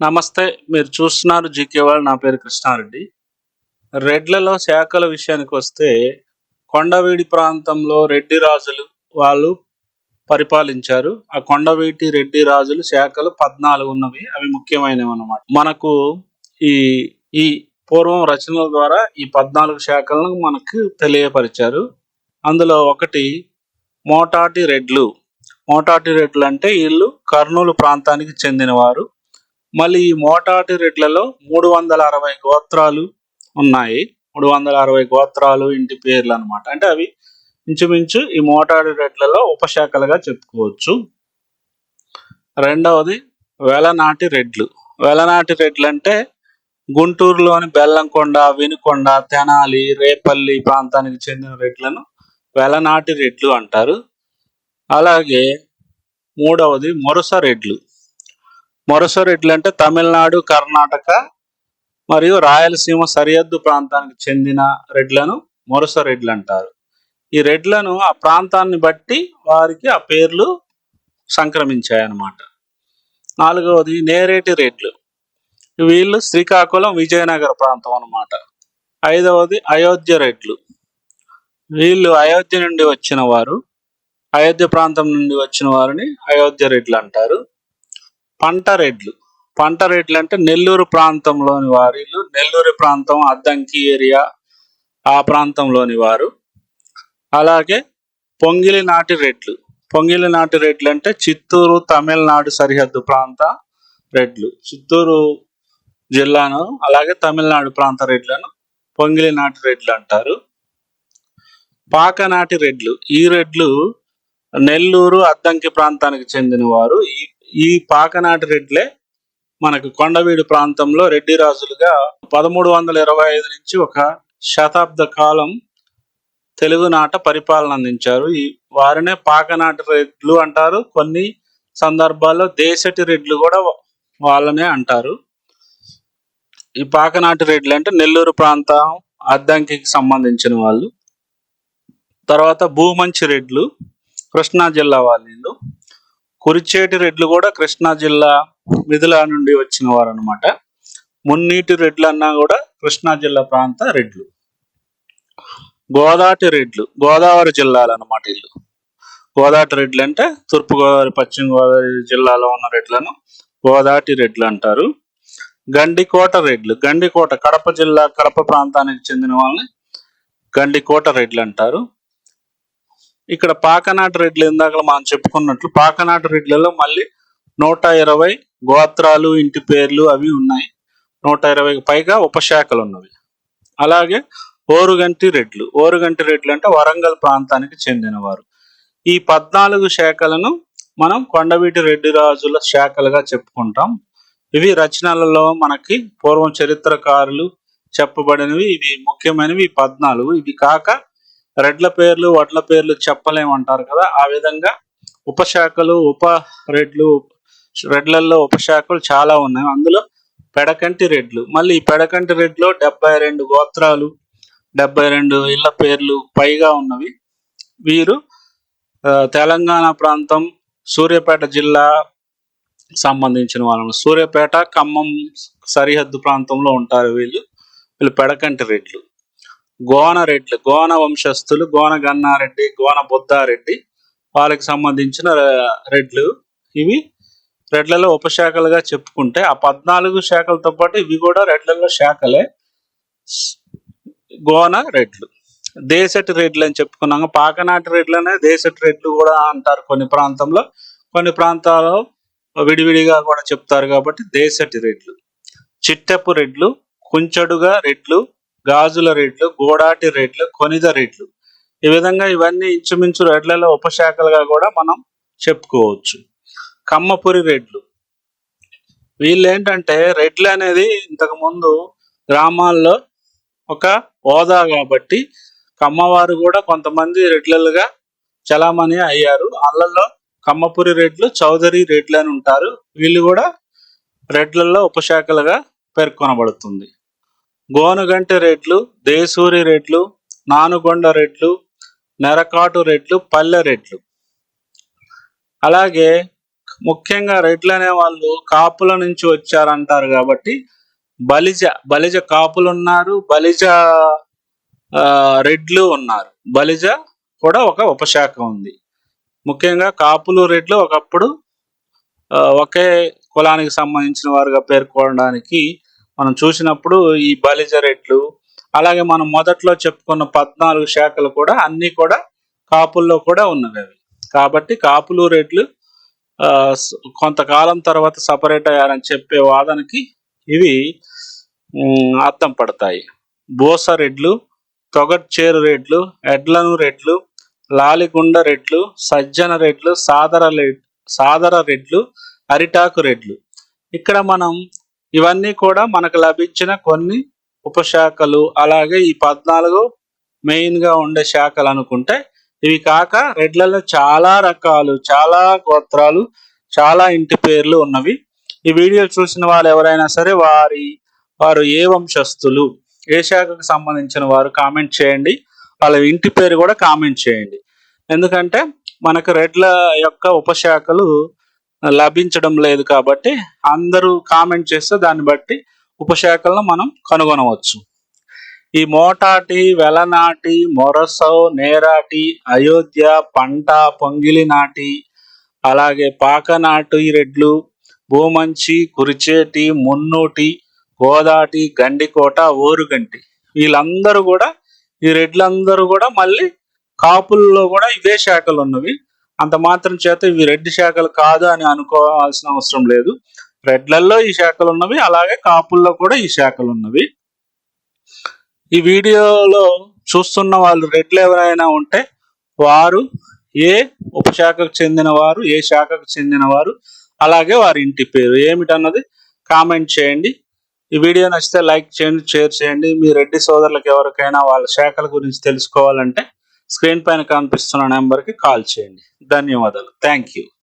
నమస్తే మీరు చూస్తున్నారు జీకే వాళ్ళు నా పేరు కృష్ణారెడ్డి. రెడ్లలో శాఖల విషయానికి వస్తే కొండవీడి ప్రాంతంలో రెడ్డి రాజులు వాళ్ళు పరిపాలించారు. ఆ కొండవీటి రెడ్డి రాజులు శాఖలు పద్నాలుగు ఉన్నవి అవి ముఖ్యమైనవి అన్నమాట. మనకు ఈ ఈ పూర్వం రచనల ద్వారా ఈ పద్నాలుగు శాఖలను మనకు తెలియపరిచారు. అందులో ఒకటి మోటాటి రెడ్లు. మోటాటి రెడ్లు అంటే వీళ్ళు కర్నూలు ప్రాంతానికి చెందినవారు. మళ్ళీ ఈ మోటాటి రెడ్లలో మూడు వందల అరవై గోత్రాలు ఉన్నాయి. మూడు వందల అరవై గోత్రాలు ఇంటి పేర్లు అన్నమాట. అంటే అవి ఇంచుమించు ఈ మోటాటి రెడ్లలో ఉపశాఖలుగా చెప్పుకోవచ్చు. రెండవది వెలనాటి రెడ్లు. వెలనాటి రెడ్లు అంటే గుంటూరులోని బెల్లంకొండ వినుకొండ తెనాలి రేపల్లి ప్రాంతానికి చెందిన రెడ్లను వెలనాటి రెడ్లు అంటారు. అలాగే మూడవది మొరస రెడ్లు. మొరస రెడ్లు అంటే తమిళనాడు కర్ణాటక మరియు రాయలసీమ సరిహద్దు ప్రాంతానికి చెందిన రెడ్లను మొరస రెడ్లు అంటారు. ఈ రెడ్లను ఆ ప్రాంతాన్ని బట్టి వారికి ఆ పేర్లు సంక్రమించాయి అన్నమాట నాలుగవది నేరేటి రెడ్లు. వీళ్ళు శ్రీకాకుళం విజయనగర ప్రాంతం అన్నమాట. ఐదవది అయోధ్య రెడ్లు. వీళ్ళు అయోధ్య నుండి వచ్చిన వారు అయోధ్య ప్రాంతం నుండి వచ్చిన వారిని అయోధ్య రెడ్లు అంటారు. పంట రెడ్లు పంట రెడ్లు అంటే నెల్లూరు ప్రాంతంలోని వారిలు నెల్లూరు ప్రాంతం అద్దంకి ఏరియా ఆ ప్రాంతంలోని వారు. అలాగే పొంగిలి నాటి రెడ్లు పొంగిలి నాటి రెడ్లు అంటే చిత్తూరు తమిళనాడు సరిహద్దు ప్రాంత రెడ్లు చిత్తూరు జిల్లాను అలాగే తమిళనాడు ప్రాంత రెడ్లను పొంగిలి నాటి రెడ్లు అంటారు. పాకనాటి రెడ్లు ఈ రెడ్లు నెల్లూరు అద్దంకి ప్రాంతానికి చెందిన వారు ఈ ఈ పాకనాటి రెడ్లే మనకు కొండవీడు ప్రాంతంలో రెడ్డి రాజులుగా పదమూడు వందల ఇరవై ఐదు నుంచి ఒక శతాబ్ద కాలం తెలుగునాట పరిపాలన అందించారు. ఈ వారినే పాకనాటి రెడ్లు అంటారు. కొన్ని సందర్భాల్లో దేశటి రెడ్లు కూడా వాళ్ళనే అంటారు. ఈ పాకనాటి రెడ్లు అంటే నెల్లూరు ప్రాంతం అద్దంకికి సంబంధించిన వాళ్ళు. తర్వాత భూమంచి రెడ్లు కృష్ణా జిల్లా వాళ్ళు. కురిచేటి రెడ్లు కూడా కృష్ణా జిల్లా మిథుల నుండి వచ్చిన వారు అనమాట మున్నీటి రెడ్లు అన్నా కూడా కృష్ణా జిల్లా ప్రాంత రెడ్లు. గోదాటి రెడ్లు గోదావరి జిల్లాలు అనమాట వీళ్ళు గోదాటి రెడ్లు అంటే తూర్పుగోదావరి పశ్చిమ గోదావరి జిల్లాలో ఉన్న రెడ్లను గోదాటి రెడ్లు అంటారు. గండికోట రెడ్లు గండికోట కడప జిల్లా కడప ప్రాంతానికి చెందిన వాళ్ళని గండికోట రెడ్లు అంటారు. ఇక్కడ పాకనాటి రెడ్లు ఇందాక మనం చెప్పుకున్నట్లు పాకనాటి రెడ్లలో మళ్ళీ నూట ఇరవై గోత్రాలు ఇంటి పేర్లు అవి ఉన్నాయి. నూట ఇరవైకి పైగా ఉపశాఖలు ఉన్నవి. అలాగే ఓరుగంటి రెడ్లు. ఓరుగంటి రెడ్లు అంటే వరంగల్ ప్రాంతానికి చెందినవారు. ఈ పద్నాలుగు శాఖలను మనం కొండవీటి రెడ్డి రాజుల శాఖలుగా చెప్పుకుంటాం. ఇవి రచనలలో మనకి పూర్వం చరిత్రకారులు చెప్పబడినవి. ఇవి ముఖ్యమైనవి ఈ పద్నాలుగు. ఇవి కాక రెడ్ల పేర్లు వడ్ల పేర్లు చెప్పలేమంటారు కదా? ఆ విధంగా ఉపశాఖలు ఉప రెడ్లు రెడ్లల్లో ఉపశాఖలు చాలా ఉన్నాయి. అందులో పెడకంటి రెడ్లు. మళ్ళీ ఈ పెడకంటి రెడ్లో డెబ్బై రెండు గోత్రాలు డెబ్బై రెండు ఇళ్ళ పేర్లు పైగా ఉన్నవి. వీరు ఆ, తెలంగాణ ప్రాంతం సూర్యాపేట జిల్లా సంబంధించిన వాళ్ళు సూర్యాపేట ఖమ్మం సరిహద్దు ప్రాంతంలో ఉంటారు వీళ్ళు. వీళ్ళు పెడకంటి రెడ్లు. గోన రెడ్లు గోన వంశస్థులు గోన గన్నారెడ్డి గోన బుద్ధారెడ్డి వాళ్ళకి సంబంధించిన రెడ్లు. ఇవి రెడ్లలో ఉపశాఖలుగా చెప్పుకుంటే ఆ పద్నాలుగు శాఖలతో పాటు ఇవి కూడా రెడ్లలో శాఖలే. గోన రెడ్లు. దేశటి రెడ్లు అని చెప్పుకున్నాము పాకనాటి రెడ్లనే దేశటి రెడ్లు కూడా అంటారు కొన్ని ప్రాంతంలో. కొన్ని ప్రాంతాల్లో విడివిడిగా కూడా చెప్తారు కాబట్టి దేశటి రెడ్లు. చిట్టెపు రెడ్లు కుంచడుగా రెడ్లు గాజుల రెడ్లు గోడాటి రేట్లు కొనిద రేట్లు. ఈ విధంగా ఇవన్నీ ఇంచుమించు రెడ్లలో ఉపశాఖలుగా కూడా మనం చెప్పుకోవచ్చు. కమ్మపురి రెడ్లు వీళ్ళు ఏంటంటే రెడ్లు అనేది ఇంతకుముందు గ్రామాల్లో ఒక హోదా కాబట్టి కమ్మవారు కూడా కొంతమంది రెడ్లలుగా చలామణి అయ్యారు. అళ్ళల్లో కమ్మపురి రెడ్లు చౌదరి రెడ్లు అని ఉంటారు. వీళ్ళు కూడా రెడ్లలో ఉపశాఖలుగా పేర్కొనబడుతుంది. గోనుగంటి రెడ్లు దేశూరి రెడ్లు నానుగొండ రెడ్లు నెరకాటు రెడ్లు పల్లె రెడ్లు అలాగే ముఖ్యంగా రెడ్లు అనే వాళ్ళు కాపుల నుంచి వచ్చారంటారు కాబట్టి బలిజ బలిజ కాపులు ఉన్నారు బలిజ రెడ్లు ఉన్నారు. బలిజ కూడా ఒక ఉపశాఖ ఉంది. ముఖ్యంగా కాపులు రెడ్లు ఒకప్పుడు ఒకే కులానికి సంబంధించిన వారుగా పేర్కొనడానికి మనం చూసినప్పుడు ఈ బలిజ రెడ్లు అలాగే మనం మొదట్లో చెప్పుకున్న పద్నాలుగు శాఖలు కూడా అన్ని కూడా కాపుల్లో కూడా ఉన్నవి అవి. కాబట్టి కాపులు రెట్లు కొంతకాలం తర్వాత సపరేట్ అయ్యారని చెప్పే వాదనకి ఇవి అర్థం అద్దం పడతాయి. బోస రెడ్లు తొగట్చేరు రెడ్లు ఎడ్లను రెడ్లు లాలిగుండ రెడ్లు సజ్జన రెడ్లు సాదర రెడ్ సాదర రెడ్లు అరిటాకు రెడ్లు. ఇక్కడ మనం ఇవన్నీ కూడా మనకు లభించిన కొన్ని ఉపశాఖలు. అలాగే ఈ పద్నాలుగు మెయిన్గా ఉండే శాఖలు అనుకుంటే ఇవి కాక రెడ్లలో చాలా రకాలు చాలా గోత్రాలు చాలా ఇంటి పేర్లు ఉన్నవి. ఈ వీడియో చూసిన వాళ్ళు ఎవరైనా సరే వారి వారు ఏ వంశస్థులు ఏ శాఖకు సంబంధించిన వారు కామెంట్ చేయండి. వాళ్ళ ఇంటి పేరు కూడా కామెంట్ చేయండి. ఎందుకంటే మనకు రెడ్ల యొక్క ఉపశాఖలు లభించడం లేదు కాబట్టి అందరూ కామెంట్ చేస్తే దాన్ని బట్టి ఉపశాఖలను మనం కనుగొనవచ్చు. ఈ మోటాటి వెలనాటి మొరసౌ నేరాటి అయోధ్య పంట పొంగిలి నాటి అలాగే పాకనాటు రెడ్లు భూమంచి కురిచేటి మున్నూటి గోదాటి గండికోట ఓరుగంటి వీళ్ళందరూ కూడా ఈ రెడ్లందరూ కూడా మళ్ళీ కాపుల్లో కూడా ఇవే శాఖలు ఉన్నవి. అంత మాత్రం చేత ఇవి రెడ్ శాఖలు కాదు అని అనుకోవాల్సిన అవసరం లేదు. రెడ్లల్లో ఈ శాఖలు ఉన్నవి అలాగే కాపుల్లో కూడా ఈ శాఖలు ఉన్నవి. ఈ వీడియోలో చూస్తున్న వాళ్ళు రెడ్లు ఎవరైనా ఉంటే వారు ఏ ఉపశాఖకు చెందిన వారు ఏ శాఖకు చెందిన వారు అలాగే వారి ఇంటి పేరు ఏమిటన్నది కామెంట్ చేయండి. ఈ వీడియో నచ్చితే లైక్ చేయండి షేర్ చేయండి. మీ రెడ్డి సోదరులకు ఎవరికైనా వాళ్ళ శాఖల గురించి తెలుసుకోవాలంటే స్క్రీన్ పైన కనిపిస్తున్న నెంబర్కి కాల్ చేయండి. ధన్యవాదాలు. Thank you